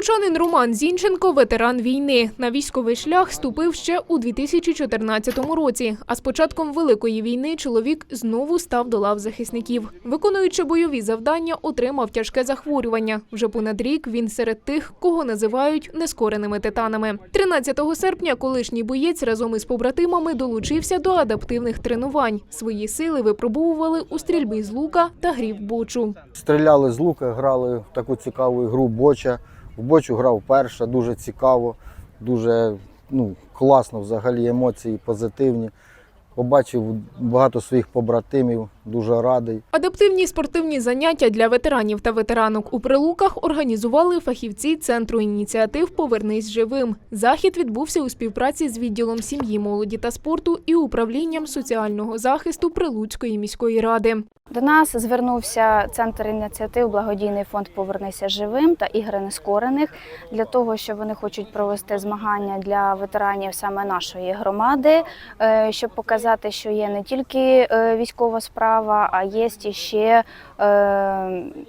Прилучанин Роман Зінченко – ветеран війни. На військовий шлях ступив ще у 2014 році. А з початком Великої війни чоловік знову став до лав захисників. Виконуючи бойові завдання, отримав тяжке захворювання. Вже понад рік він серед тих, кого називають нескореними титанами. 13 серпня колишній боєць разом із побратимами долучився до адаптивних тренувань. Свої сили випробовували у стрільбі з лука та грі в бочу. Стріляли з лука, грали в таку цікаву ігру боча. В бочу грав перше, дуже цікаво, дуже ну, класно взагалі, емоції позитивні. Побачив багато своїх побратимів, дуже радий. Адаптивні спортивні заняття для ветеранів та ветеранок у прилуках організували фахівці центру ініціатив Повернись живим. Захід відбувся у співпраці з відділом сім'ї, молоді та спорту і управлінням соціального захисту Прилуцької міської ради. До нас звернувся центр ініціатив Благодійний фонд Повернися живим та ігри нескорених для того, що вони хочуть провести змагання для ветеранів саме нашої громади, е, щоб показати, що є не тільки е, військова справа, а є ще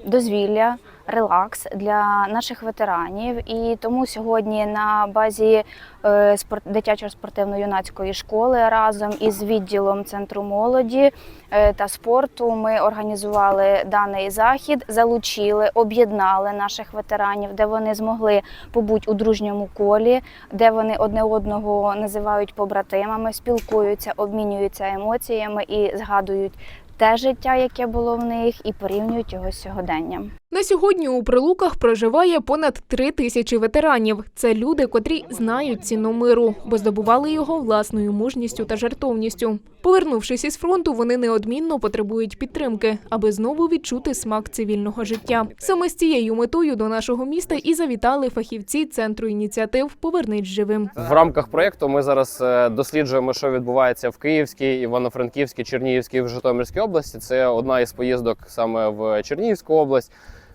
дозвілля. Релакс для наших ветеранів, і тому сьогодні на базі е, спорт дитячо-спортивно-юнацької школи разом із відділом центру молоді е, та спорту ми організували даний захід, залучили, об'єднали наших ветеранів, де вони змогли побути у дружньому колі, де вони одне одного називають побратимами, спілкуються, обмінюються емоціями і згадують те життя, яке було в них, і порівнюють його з сьогоденням. На сьогодні у прилуках проживає понад три тисячі ветеранів. Це люди, котрі знають ціну миру, бо здобували його власною мужністю та жертовністю. Повернувшись із фронту, вони неодмінно потребують підтримки, аби знову відчути смак цивільного життя. Саме з цією метою до нашого міста і завітали фахівці центру ініціатив Повернись живим. В рамках проєкту ми зараз е, досліджуємо, що відбувається в Київській, Івано-Франківській, Чернігівській в Житомирській області. Це одна із поїздок саме в Чернігівську область.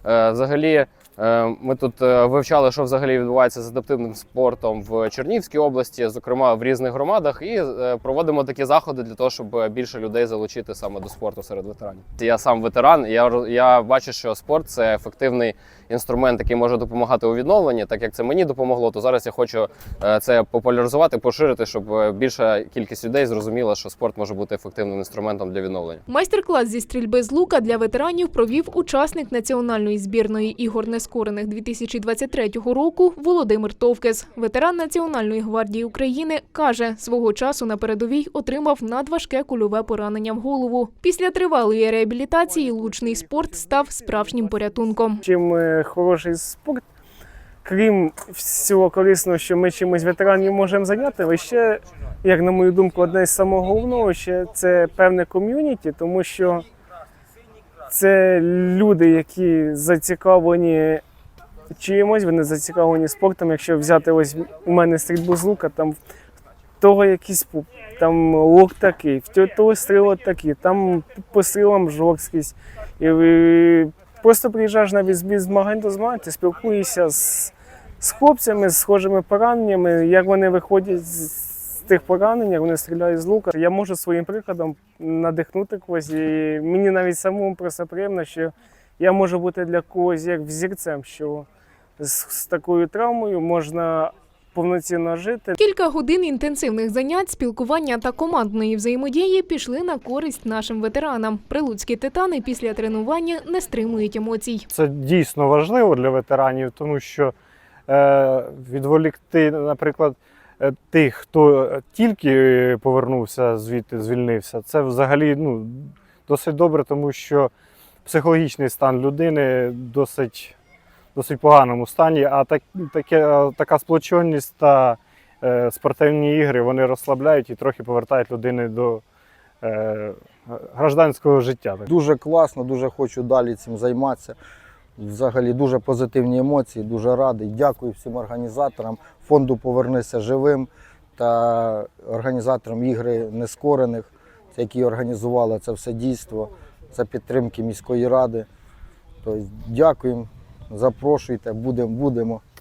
Е, Взагалі, е, ми тут е, вивчали, що взагалі відбувається з адаптивним спортом в Чернігівській області, зокрема в різних громадах, і проводимо такі заходи для того, щоб більше людей залучити саме до спорту серед ветеранів. Я сам ветеран. Я я бачу, що спорт це ефективний інструмент, який може допомагати у відновленні. Так як це мені допомогло, то зараз я хочу е, це популяризувати, поширити, щоб е, більша кількість людей зрозуміла, що спорт може бути ефективним інструментом для відновлення. Майстер-клас зі стрільби з лука для ветеранів провів учасник національної збірної ігор нескорених 2023 року Володимир Товкес. Ветеран Національної гвардії України каже, свого часу на передовій отримав надважке кульове поранення в голову. Після тривалої реабілітації лучний спорт став справжнім порятунком. чим е, хороший спорт, крім всього корисного, що ми чимось ветеранів можемо зайняти, але ще, як на мою думку, одне з самого головного ще це певне ком'юніті, тому що це люди, які зацікавлені чимось, вони зацікавлені спортом. Якщо взяти ось у мене стрільбу з лука, там в того якийсь там лук такий, в того стрілок такі, там по силам жорсткість. І просто приїжджаєш навіть з змагань до змагань, ти спілкуєшся з, з хлопцями, з схожими пораненнями, як вони виходять з тих поранень, як вони стріляють з лука. Я можу своїм прикладом надихнути когось. І мені навіть самому просто приємно, що я можу бути для когось як взірцем, що з, з такою травмою можна повноцінно жити. Кілька годин інтенсивних занять, спілкування та командної взаємодії пішли на користь нашим ветеранам. Прилуцькі титани після тренування не стримують емоцій. Це дійсно важливо для ветеранів, тому що е, відволікти, наприклад, е, тих, хто тільки повернувся звідти, звільнився, це взагалі ну, досить добре, тому що психологічний стан людини досить, досить поганому стані, а так, таке, така сплоченість та е, спортивні ігри вони розслабляють і трохи повертають людини до е, гражданського життя. Дуже класно, дуже хочу далі цим займатися. Взагалі дуже позитивні емоції, дуже радий. Дякую всім організаторам фонду Повернися живим та організаторам ігри нескорених, які організували це все дійство. Це підтримки міської ради. Тобто, дякуємо, запрошуйте, будемо, будемо.